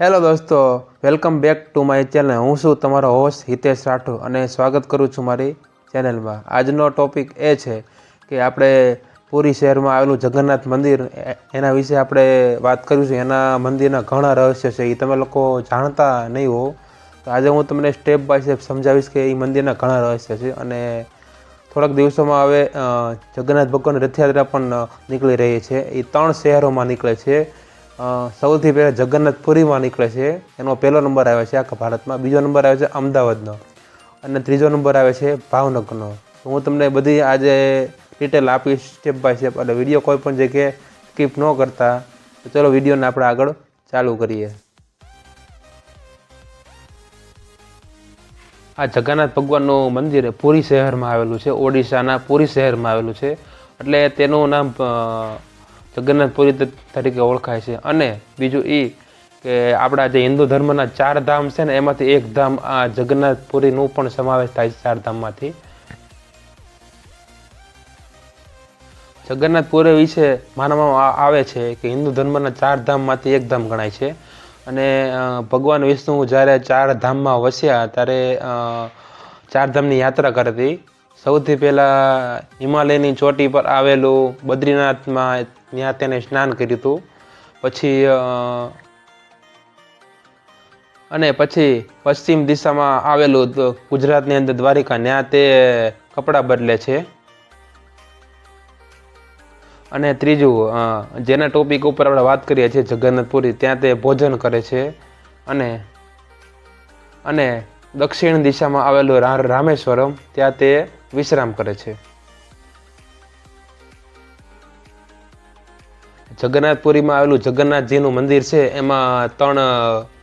Hello દોસ્તો welcome back to my channel હું છું તમારો હોસ્ટ હિતેશ રાઠોડ અને સ્વાગત કરું છું મારી ચેનલમાં આજનો ટોપિક એ છે કે આપણે પુરી શહેરમાં આવેલું જગન્નાથ મંદિર એના વિશે આપણે વાત કરીશું. એના મંદિરના ઘણા રહસ્ય છે, એ તમે લોકો જાણતા નહીં હો. તો આજે હું તમને સ્ટેપ બાય સ્ટેપ સમજાવીશ કે એ મંદિરના ઘણા રહસ્ય છે અને થોડાક દિવસોમાં હવે જગન્નાથ ભગવાનની રથયાત્રા પણ નીકળી રહી છે. એ ત્રણ શહેરોમાં નીકળે છે. સૌથી પહેલાં જગન્નાથપુરીમાં નીકળે છે. એનો પહેલો નંબર આવે છે આખા ભારતમાં. બીજો નંબર આવે છે અમદાવાદનો. અને ત્રીજો નંબર આવે છે ભાવનગરનો. હું તમને બધી આજે ડિટેલ આપીશ સ્ટેપ બાય સ્ટેપ એટલે વીડિયો કોઈ પણ જગ્યાએ સ્કીપ ન કરતા. તો ચલો વિડીયોને આપણે આગળ ચાલુ કરીએ. આ જગન્નાથ ભગવાનનું મંદિર પુરી શહેરમાં આવેલું છે. ઓડિશાના પુરી શહેરમાં આવેલું છે. એટલે તેનું નામ જગન્નાથપુરી તરીકે ઓળખાય છે. અને બીજું એ કે આપણા જે હિન્દુ ધર્મના ચાર ધામ છે ને, એમાંથી એક ધામ આ જગન્નાથપુરીનું પણ સમાવેશ થાય છે ચાર ધામમાંથી. જગન્નાથપુરી વિશે માનવામાં આવે છે કે હિન્દુ ધર્મના ચાર ધામમાંથી એક ધામ ગણાય છે. અને ભગવાન વિષ્ણુ જ્યારે ચાર ધામમાં વસ્યા ત્યારે ચાર ધામની યાત્રા કરતી. સૌથી પહેલાં હિમાલયની ચોટી પર આવેલું બદ્રીનાથમાં ત્યાં તેને સ્નાન કર્યું હતું. પછી અને પછી પશ્ચિમ દિશામાં આવેલું ગુજરાતની અંદર દ્વારિકા, ત્યાં તે કપડાં બદલે છે. અને ત્રીજું જેના ટોપિક ઉપર આપણે વાત કરીએ છીએ જગન્નાથપુરી ત્યાં તે ભોજન કરે છે. અને અને દક્ષિણ દિશામાં આવેલું રામેશ્વરમ, ત્યાં તે વિશ્રામ કરે છે. જગન્નાથપુરીમાં આવેલું જગન્નાથજીનું મંદિર છે, એમાં ત્રણ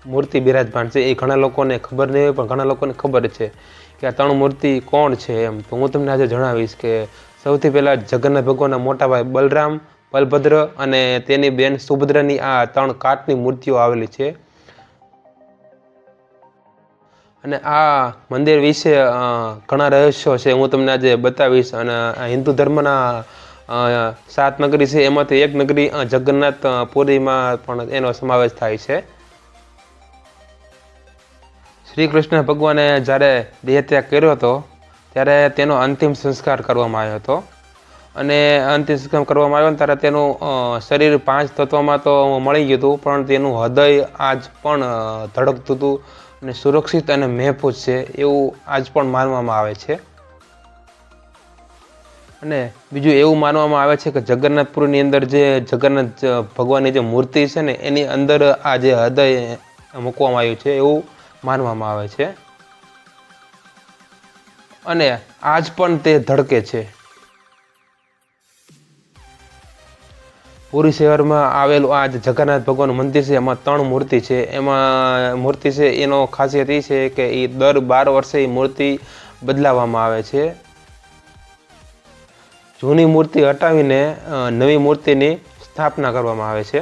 મૂર્તિ બિરાજમાન છે. એ ઘણા લોકોને ખબર નહીં હોય, પણ ઘણા લોકોને ખબર છે કે આ ત્રણ મૂર્તિ કોણ છે એમ. તો હું તમને આજે જણાવીશ કે સૌથી પહેલાં જગન્નાથ ભગવાનના મોટા ભાઈ બલરામ, બલભદ્ર અને તેની બેન સુભદ્રાની આ ત્રણ કાટની મૂર્તિઓ આવેલી છે. અને આ મંદિર વિશે ઘણા રહસ્યો છે. હું તમને આજે બતાવીશ અને હિન્દુ ધર્મના સાત નગરી છે, એમાંથી એક નગરી જગન્નાથ પુરીમાં પણ એનો સમાવેશ થાય છે. શ્રી કૃષ્ણ ભગવાને જ્યારે દેહત્યાગ કર્યો હતો, ત્યારે તેનો અંતિમ સંસ્કાર કરવામાં આવ્યો હતો. અને અંતિમ સંસ્કાર કરવામાં આવ્યો ત્યારે તેનું શરીર પાંચ તત્વોમાં તો મળી ગયું હતું, પણ તેનું હૃદય આજ પણ ધડકતું હતું અને સુરક્ષિત અને મહેફૂજ છે એવું આજ પણ માનવામાં આવે છે. અને બીજું એવું માનવામાં આવે છે કે જગન્નાથપુરની અંદર જે જગન્નાથ ભગવાનની જે મૂર્તિ છે ને, એની અંદર આ જે હૃદય મૂકવામાં આવ્યું છે એવું માનવામાં આવે છે. અને આજ પણ તે ધડકે છે. પુરી શહેરમાં આવેલું આ જે જગન્નાથ ભગવાનનું મંદિર છે, એમાં ત્રણ મૂર્તિ છે. એમાં મૂર્તિ છે, એનો ખાસિયત એ છે કે એ દર બાર વર્ષે એ મૂર્તિ બદલાવવામાં આવે છે. જૂની મૂર્તિ હટાવીને નવી મૂર્તિની સ્થાપના કરવામાં આવે છે.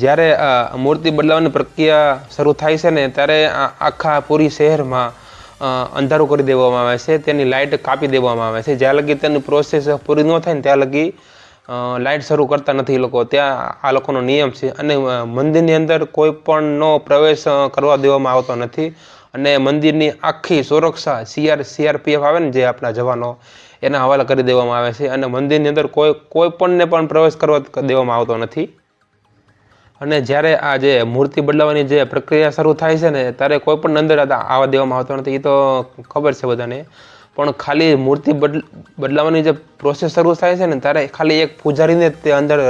જ્યારે મૂર્તિ બદલાવાની પ્રક્રિયા શરૂ થાય છે ને, ત્યારે આખા પૂરી શહેરમાં અંધારું કરી દેવામાં આવે છે, તેની લાઇટ કાપી દેવામાં આવે છે. જ્યાં લગી તેની પ્રોસેસ પૂરી ન થાય ને, ત્યાં લગી લાઇટ શરૂ કરતા નથી લોકો. ત્યાં આ લોકોનો નિયમ છે. અને મંદિરની અંદર કોઈ પણનો પ્રવેશ કરવા દેવામાં આવતો નથી. અને મંદિરની આખી સુરક્ષા સીઆર સીઆરપીએફ આવે ને જે આપણા જવાનો, એના હવાલા કરી દેવામાં આવે છે. અને મંદિરની અંદર કોઈ કોઈ પણને પણ પ્રવેશ કરવા દેવામાં આવતો નથી. અને જ્યારે આ જે મૂર્તિ બદલાવાની જે પ્રક્રિયા શરૂ થાય છે ને, ત્યારે કોઈ પણ અંદર આવવા દેવામાં આવતો નથી. એ તો ખબર છે બધાને. પણ ખાલી મૂર્તિ બદલ બદલાવાની જે પ્રોસેસ શરૂ થાય છે ને, ત્યારે ખાલી એક પૂજારીને તે અંદર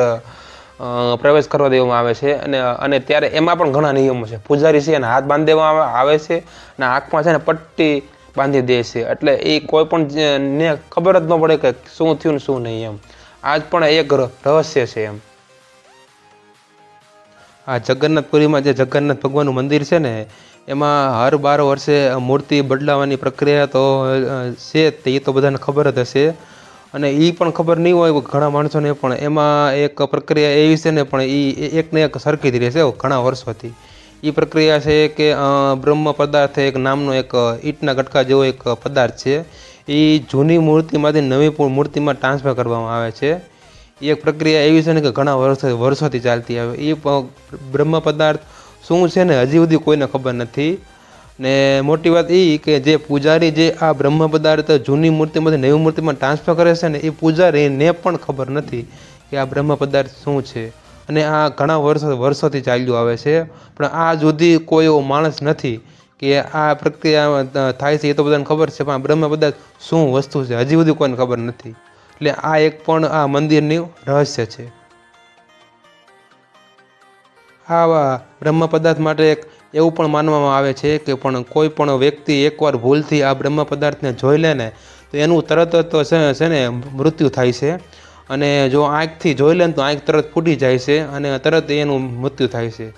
પ્રવેશ કરવા દેવામાં આવે છે અને અને ત્યારે એમાં પણ ઘણા નિયમો છે. પૂજારી છે એને હાથ બાંધી આવે છે અને આંખમાં છે ને પટ્ટી બાંધી દે છે. એટલે એ કોઈ પણ ને ખબર જ ન પડે કે શું થયું ને શું નહીં એમ. આજ પણ એક રહસ્ય છે એમ. આ જગન્નાથપુરીમાં જે જગન્નાથ ભગવાનનું મંદિર છે ને, એમાં હર બાર વર્ષે મૂર્તિ બદલાવાની પ્રક્રિયા તો છે જ. તે એ તો બધાને ખબર જ હશે. અને એ પણ ખબર નહીં હોય ઘણા માણસોને પણ એમાં એક પ્રક્રિયા એવી છે ને પણ એ એકને એક સરખી જ રહેશે ઘણા વર્ષોથી. એ પ્રક્રિયા છે કે બ્રહ્મ પદાર્થ એક નામનો એક ઈંટના ગટકા જેવો એક પદાર્થ છે. એ જૂની મૂર્તિમાંથી નવી મૂર્તિમાં ટ્રાન્સફર કરવામાં આવે છે. એ એક પ્રક્રિયા એવી છે ને કે ઘણા વર્ષો, વર્ષોથી ચાલતી આવે. એ બ્રહ્મ પદાર્થ શું છે ને હજી સુધી કોઈને ખબર નથી. ને મોટી વાત એ કે જે પૂજારી જે આ બ્રહ્મ પદાર્થ જૂની મૂર્તિમાંથી નવી મૂર્તિમાં ટ્રાન્સફર કરે છે ને એ પૂજારીને પણ ખબર નથી કે આ બ્રહ્મ પદાર્થ શું છે. અને આ ઘણા વર્ષો, વર્ષોથી ચાલ્યું આવે છે. પણ આ સુધી કોઈ એવો માણસ નથી કે આ પ્રક્રિયા થાય છે, એ તો બધાને ખબર છે, પણ આ બ્રહ્મ પદાર્થ શું વસ્તુ છે, હજી સુધી કોઈને ખબર નથી. એટલે આ એક પણ આ મંદિરનું રહસ્ય છે. આ બ્રહ્મ પદાર્થ માટે એક એવું પણ માનવામાં આવે છે કે પણ કોઈ પણ વ્યક્તિ એકવાર ભૂલથી આ બ્રહ્મ પદાર્થને જોઈ લે ને, તો એનું તરત જ છે ને મૃત્યુ થાય છે. અને જો આંખથી જોઈ લે ને તો આંખ તરત ફૂટી જાય છે અને તરત એનું મૃત્યુ થાય છે.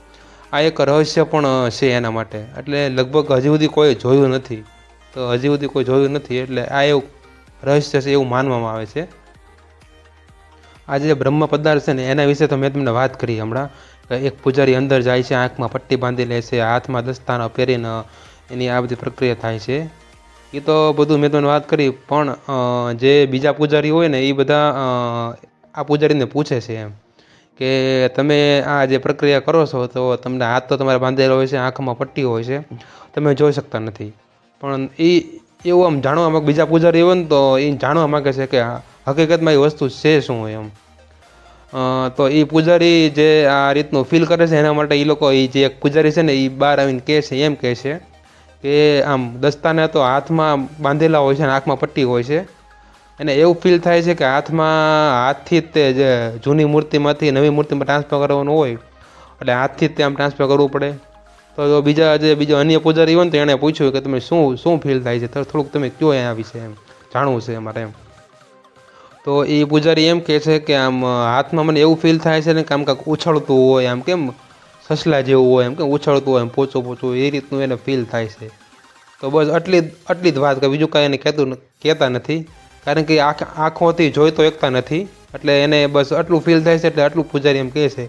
આ એક રહસ્ય પણ છે એના માટે. એટલે લગભગ હજી સુધી કોઈ જોયું નથી. તો હજી સુધી કોઈ જોયું નથી એટલે આ એવું રહસ્ય છે એવું માનવામાં આવે છે. આ જે બ્રહ્મ પદાર્થ છે ને, એના વિશે તો મેં તમને વાત કરી હમણાં. એક પૂજારી અંદર જાય છે, આંખમાં પટ્ટી બાંધી લે છે, હાથમાં દસ્તાનો પહેરીને એની આ બધી પ્રક્રિયા થાય છે. એ તો બધું મેં તમને વાત કરી, પણ જે બીજા પૂજારી હોય ને, એ બધા આ પૂજારીને પૂછે છે એમ કે તમે આ જે પ્રક્રિયા કરો છો, તો તમને હાથ તો તમારે બાંધેલો હોય છે, આંખમાં પટ્ટી હોય છે, તમે જોઈ શકતા નથી. પણ એ એવું આમ જાણવા માગે, બીજા પૂજારી હોય ને, તો એ જાણવા માગે છે કે હકીકતમાં એ વસ્તુ છે શું એમ. તો એ પૂજારી જે આ રીતનું ફીલ કરે છે, એના માટે એ લોકો એ જે એક પૂજારી છે ને એ બહાર આવીને કહે છે, એમ કહે છે કે આમ દસ્તાને તો હાથમાં બાંધેલા હોય છે અને આંખમાં પટ્ટી હોય છે. અને એવું ફીલ થાય છે કે હાથમાં, હાથથી જ તે જે જૂની મૂર્તિમાંથી નવી મૂર્તિમાં ટ્રાન્સફર કરવાનું હોય, એટલે હાથથી જ તે આમ ટ્રાન્સફર કરવું પડે. તો જો બીજા જે બીજા અન્ય પૂજારી હોય ને, તો એણે પૂછ્યું કે તમે શું શું ફીલ થાય છે? થોડુંક તમે કયો આવી વિશે એમ જાણવું છે અમારે એમ. તો એ પૂજારી એમ કહે છે કે આમ હાથમાં મને એવું ફીલ થાય છે ને કે આમ કાંઈક ઉછળતું હોય, આમ કેમ સસલા જેવું હોય એમ કેમ ઉછળતું હોય એમ પોચું પોચું, એ રીતનું એને ફીલ થાય છે. તો બસ આટલી આટલી જ વાત કે બીજું કાંઈ એને કહેતું કહેતા નથી. કારણ કે આંખ આંખોથી જોઈ તો એકતા નથી. એટલે એને બસ આટલું ફીલ થાય છે, એટલે આટલું પૂજારી એમ કહે છે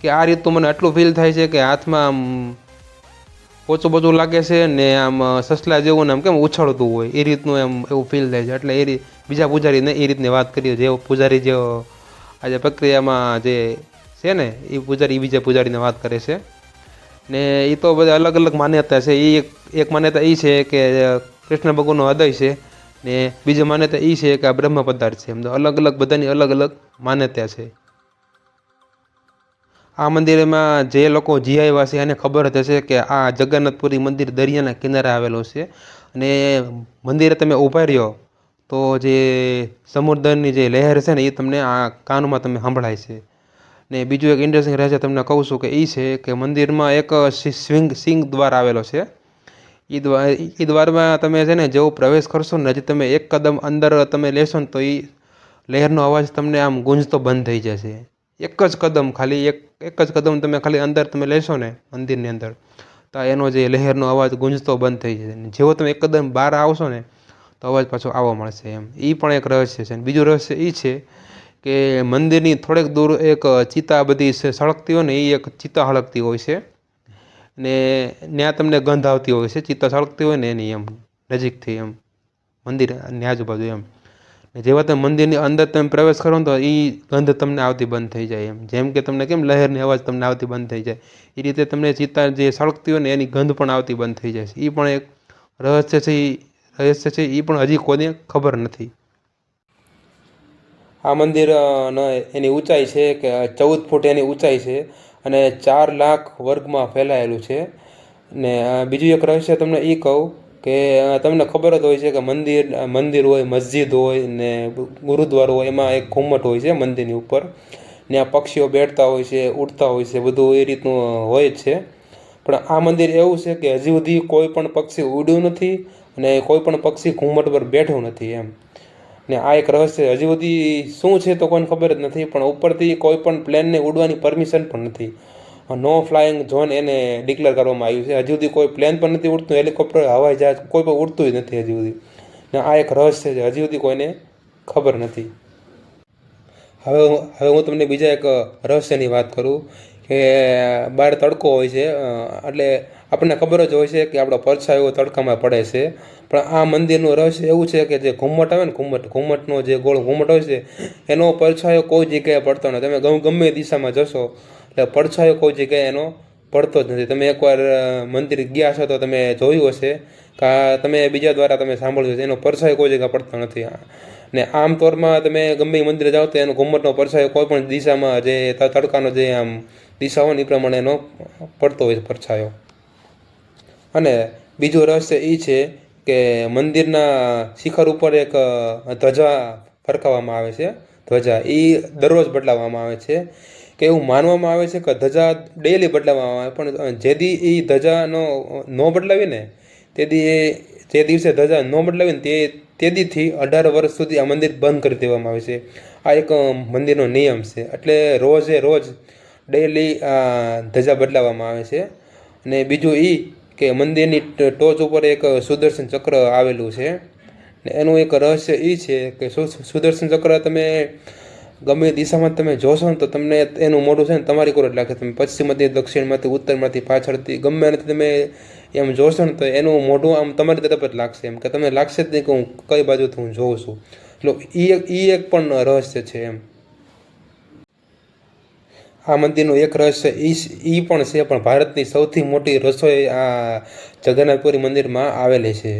કે આ રીતનું મને આટલું ફીલ થાય છે કે હાથમાં આમ પોચું પોચું લાગે છે ને આમ સસલા જેવું ને આમ કેમ ઉછળતું હોય? એ રીતનું એમ એવું ફીલ થાય છે. એટલે એ રીત બીજા પૂજારીને એ રીતની વાત કરી જે પૂજારી જે આજે પ્રક્રિયામાં જે છે ને, એ પૂજારી બીજા પૂજારીને વાત કરે છે. ને એ તો બધા અલગ અલગ માન્યતા છે. એ એક એક માન્યતા એ છે કે, કૃષ્ણ ભગવાનનો હૃદય છે ને બીજી માન્યતા એ છે કે આ બ્રહ્મ પદાર્થ છે. એમ તો અલગ અલગ બધાની અલગ અલગ માન્યતા છે. આ મંદિરમાં જે લોકો જી આવ્યા છે એને ખબર હશે કે આ જગન્નાથપુરી મંદિર દરિયાના કિનારે આવેલું છે. અને મંદિરે તમે ઊભા રહ્યો તો જે સમુદ્રની જે લહેર છે ને એ તમને આ કાનમાં તમે સંભળાય છે. ને બીજું એક ઇન્ટરેસ્ટિંગ રહે છે તમને કહું છું કે એ છે કે મંદિરમાં એક સ્વિંગ સિંગ દ્વાર આવેલો છે. એ દ્વાર એ દ્વારમાં તમે છે ને જેવો પ્રવેશ કરશો ને હજી તમે એક કદમ અંદર તમે લેશો ને તો એ લહેરનો અવાજ તમને આમ ગુંજતો બંધ થઈ જશે. એક જ કદમ ખાલી, એક એક જ કદમ તમે ખાલી અંદર તમે લેશો ને મંદિરની અંદર, તો એનો જે લહેરનો અવાજ ગુંજતો બંધ થઈ જશે. જેવો તમે એક કદમ બહાર આવશો ને, તો અવાજ પાછો આવવા મળશે એમ. એ પણ એક રહસ્ય છે. બીજું રહસ્ય એ છે કે મંદિરની થોડેક દૂર એક ચિતા બધી સળગતી હોય ને એ એક ચિતા હળગતી હોય છે. ને ત્યાં તમને ગંધ આવતી હોય છે. ચિત્તા સળગતી હોય ને એની એમ, નજીકથી એમ, મંદિર આજુબાજુ એમ. જેવા તમે મંદિરની અંદર તમે પ્રવેશ કરો ને તો એ ગંધ તમને આવતી બંધ થઈ જાય એમ. જેમ કે તમને કેમ લહેરની અવાજ તમને આવતી બંધ થઈ જાય. એ રીતે તમને ચિત્તા જે સળગતી હોય ને એની ગંધ પણ આવતી બંધ થઈ જાય છે. એ પણ એક રહસ્ય છે એ રહસ્ય છે એ પણ હજી કોઈને ખબર નથી. આ મંદિર એની ઊંચાઈ છે કે ચૌદ ફૂટ એની ઊંચાઈ છે અને ચાર લાખ વર્ગમાં ફેલાયેલું છે. ને બીજું એક રહસ્ય તમને એ કહું કે તમને ખબર જ હોય છે કે મંદિર મંદિર હોય, મસ્જિદ હોય ને ગુરુદ્વારો હોય, એમાં એક ઘુમ્મટ હોય છે મંદિરની ઉપર. ને આ પક્ષીઓ બેઠતા હોય છે, ઉડતા હોય છે, બધું એ રીતનું હોય છે. પણ આ મંદિર એવું છે કે હજી સુધી કોઈ પણ પક્ષી ઉડ્યું નથી અને કોઈ પણ પક્ષી ઘુમ્મટ પર બેઠું નથી એમ. ને આ એક રહસ્ય હજી સુધી શું છે તો કોઈને ખબર જ નથી, પણ ઉપરથી કોઈ પણ પ્લેનને ઉડવાની પરમિશન પણ નથી. નો ફ્લાઇંગ ઝોન એને ડિક્લેર કરવામાં આવ્યું છે. હજી સુધી કોઈ પ્લેન પણ નથી ઉડતું હેલિકોપ્ટર હવાઈ જહાજ, કોઈ પણ ઉડતું જ નથી હજી સુધી. ને આ એક રહસ્ય છે, હજી સુધી કોઈને ખબર નથી. હવે હવે હું તમને બીજા એક રહસ્યની વાત કરું કે બહાર તડકો હોય છે એટલે આપણને ખબર જ હોય છે કે આપણો પરછાયો તડકામાં પડે છે. પણ આ મંદિરનું રહસ્ય એવું છે કે જે ઘુમ્મટ આવે ને ઘુમ્મટ, ઘુમ્મટનો જે ગોળ, ઘુમ્મટ હોય છે, એનો પરછાયો કોઈ જગ્યાએ પડતો નથી. તમે ગમે દિશામાં જશો એટલે પડછાયો કોઈ જગ્યાએ એનો પડતો જ નથી. તમે એકવાર મંદિર ગયા છો તો તમે જોયું હશે કે તમે બીજા દ્વારા તમે સાંભળ્યું હશે. એનો પરછાયો કોઈ જગ્યાએ પડતો નથી. ને આમ તોરમાં તમે ગમે મંદિરે જાઓ તો એનો ઘુમ્મટનો પરછાયો કોઈ પણ દિશામાં જે તડકાનો જે આમ દિશા હોય ને એ પ્રમાણે એનો પડતો હોય છે પરછાયો અને બીજું રહસ્ય એ છે કે મંદિરના શિખર ઉપર એક ધ્વજા ફરકાવવામાં આવે છે. ધ્વજા એ દરરોજ બદલાવવામાં આવે છે. કે એવું માનવામાં આવે છે કે ધજા ડેલી બદલાવવામાં આવે, પણ જેદી એ ધજાનો ન બદલાવીને તે તેથી એ, જે દિવસે ધજા ન બદલાવીને તે તે દીથી અઢાર વર્ષ સુધી આ મંદિર બંધ કરી દેવામાં આવે છે. આ એક મંદિરનો નિયમ છે. એટલે રોજે રોજ ડેલી ધજા બદલાવવામાં આવે છે. અને બીજું એ કે મંદિરની ટોચ ઉપર એક સુદર્શન ચક્ર આવેલું છે. ને એનું એક રહસ્ય એ છે કે સુદર્શન ચક્ર તમે ગમે દિશામાં તમે જોશો ને તો તમને એનું મોઢું છે ને તમારી કોર જ લાગે. તમે પશ્ચિમમાંથી, દક્ષિણમાંથી, ઉત્તરમાંથી, પાછળથી, ગમે એનાથી તમે એમ જોશો ને તો એનું મોઢું આમ તમારી તરફ જ લાગશે. એમ કે તમને લાગશે જ નહીં કે હું કઈ બાજુથી હું જોઉં છું. એટલે એ એક એ એક પણ રહસ્ય છે એમ. આ મંદિરનું એક રહસ્ય એ પણ છે, પણ ભારતની સૌથી મોટી રસોઈ આ જગન્નાથપુરી મંદિરમાં આવેલી છે.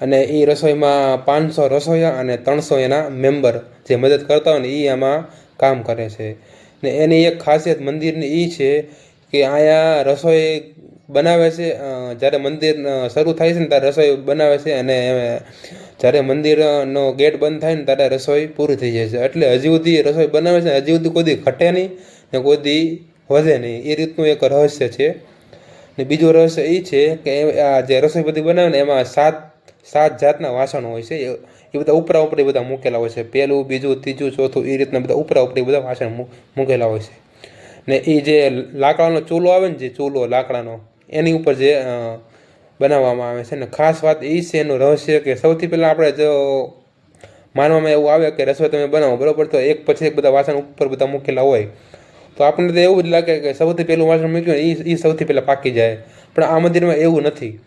અને એ રસોઈમાં પાંચસો રસોઈયા અને ત્રણસો એના મેમ્બર જે મદદ કરતા હોય ને એ આમાં કામ કરે છે. ને એની એક ખાસિયત મંદિરની એ છે કે અહીંયા રસોઈ બનાવે છે જ્યારે મંદિર શરૂ થાય છે ને ત્યારે રસોઈ બનાવે છે અને જ્યારે મંદિરનો ગેટ બંધ થાય ને ત્યારે રસોઈ પૂરી થઈ જાય છે. એટલે હજી સુધી રસોઈ બનાવે છે, હજી સુધી કોઈ ઘટે નહીં ને કોઈ વધે નહીં. એ રીતનું એક રહસ્ય છે. ને બીજું રહસ્ય એ છે કે આ જે રસોઈ બધી બનાવે ને એમાં સાત સાત જાતના વાસણો હોય છે. એ- બધા ઉપરા ઉપરી બધા મૂકેલા હોય છે. પહેલું બીજું, ત્રીજું, ચોથું એ રીતના બધા ઉપરા ઉપરી બધા વાસણ મૂકેલા હોય છે. ને એ જે લાકડાનો ચૂલો આવે ને જે ચૂલો, લાકડાનો, એની ઉપર જે બનાવવામાં આવે છે. ને ખાસ વાત એ છે એનું રહસ્ય કે સૌથી પહેલાં આપણે જો માનવામાં એવું આવે કે રસોઈ તમે બનાવો, બરાબર? તો એક પછી એક બધા વાસણ ઉપર બધા મૂકેલા હોય. તો આપણને તો એવું જ લાગે કે સૌથી પહેલું વાસણ મૂક્યું એ એ સૌથી પહેલાં પાકી જાય. પણ આ મંદિરમાં એવું નથી.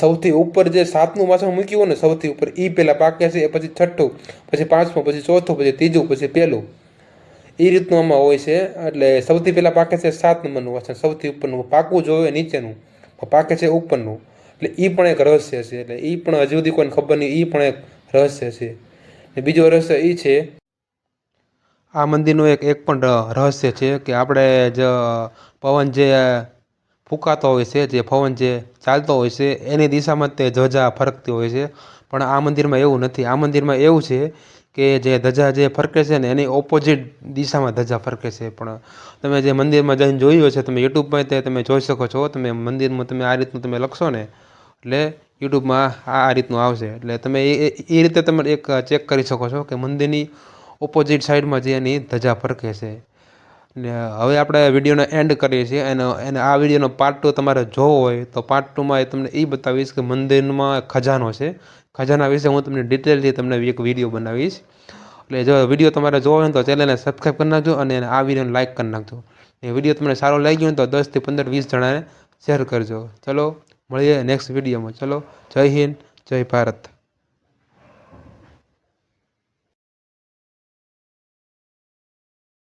સૌથી ઉપર જે સાતનું વાસણ મૂક્યું હોય ને, સૌથી ઉપર એ પહેલાં પાકે છે એ પછી છઠ્ઠું, પછી પાંચમું, પછી ચોથું, પછી ત્રીજું, પછી પહેલું. એ રીતનું આમાં હોય છે, એટલે સૌથી પહેલાં પાકે છે સાત નંબરનું વાસણ, સૌથી ઉપરનું. પાકવું જોઈએ નીચેનું પાકે છે ઉપરનું. એટલે એ પણ એક રહસ્ય છે, એટલે એ પણ હજુ સુધી કોઈને ખબર નહીં એ પણ એક રહસ્ય છે. ને બીજો રહસ્ય એ છે, આ મંદિરનું એક એક પણ રહસ્ય છે કે આપણે જ, પવન જે ફૂંકાતો હોય છે, જે પવન જે ચાલતો હોય છે, એની દિશામાં તે ધજા ફરકતી હોય છે. પણ આ મંદિરમાં એવું નથી. આ મંદિરમાં એવું છે કે જે ધજા જે ફરકે છે ને, એની ઓપોઝિટ દિશામાં ધજા ફરકે છે. પણ તમે જે મંદિરમાં જઈને જોયું હશે, તમે યુટ્યુબમાં તે તમે જોઈ શકો છો, તમે મંદિરમાં તમે આ રીતનું તમે લખશો ને, એટલે યુટ્યુબમાં આ આ રીતનું આવશે. એટલે તમે એ રીતે તમે એક ચેક કરી શકો છો કે મંદિરની ઓપોઝિટ સાઈડમાં જે એની ધજા ફરકે છે. ને હવે આપણે વિડીયોને એન્ડ કરીએ છીએ અને એને આ વિડીયોનો પાર્ટ ટુ તમારે જોવો હોય તો પાર્ટ ટુમાં એ તમને એ બતાવીશ કે મંદિરમાં ખજાનો છે. ખજાના વિશે હું તમને ડિટેલથી તમને એક વીડિયો બનાવીશ. એટલે જો વીડિયો તમારે જોવો હોય તો ચેનલને સબસ્ક્રાઈબ કરી નાખજો અને આ વિડીયોને લાઇક કરી નાખજો. એ વીડિયો તમને સારો લાગ્યો હોય તો દસથી પંદર, વીસ જણાને શેર કરજો. ચલો, મળીએ નેક્સ્ટ વિડીયોમાં. ચલો, જય હિન્દ, જય ભારત.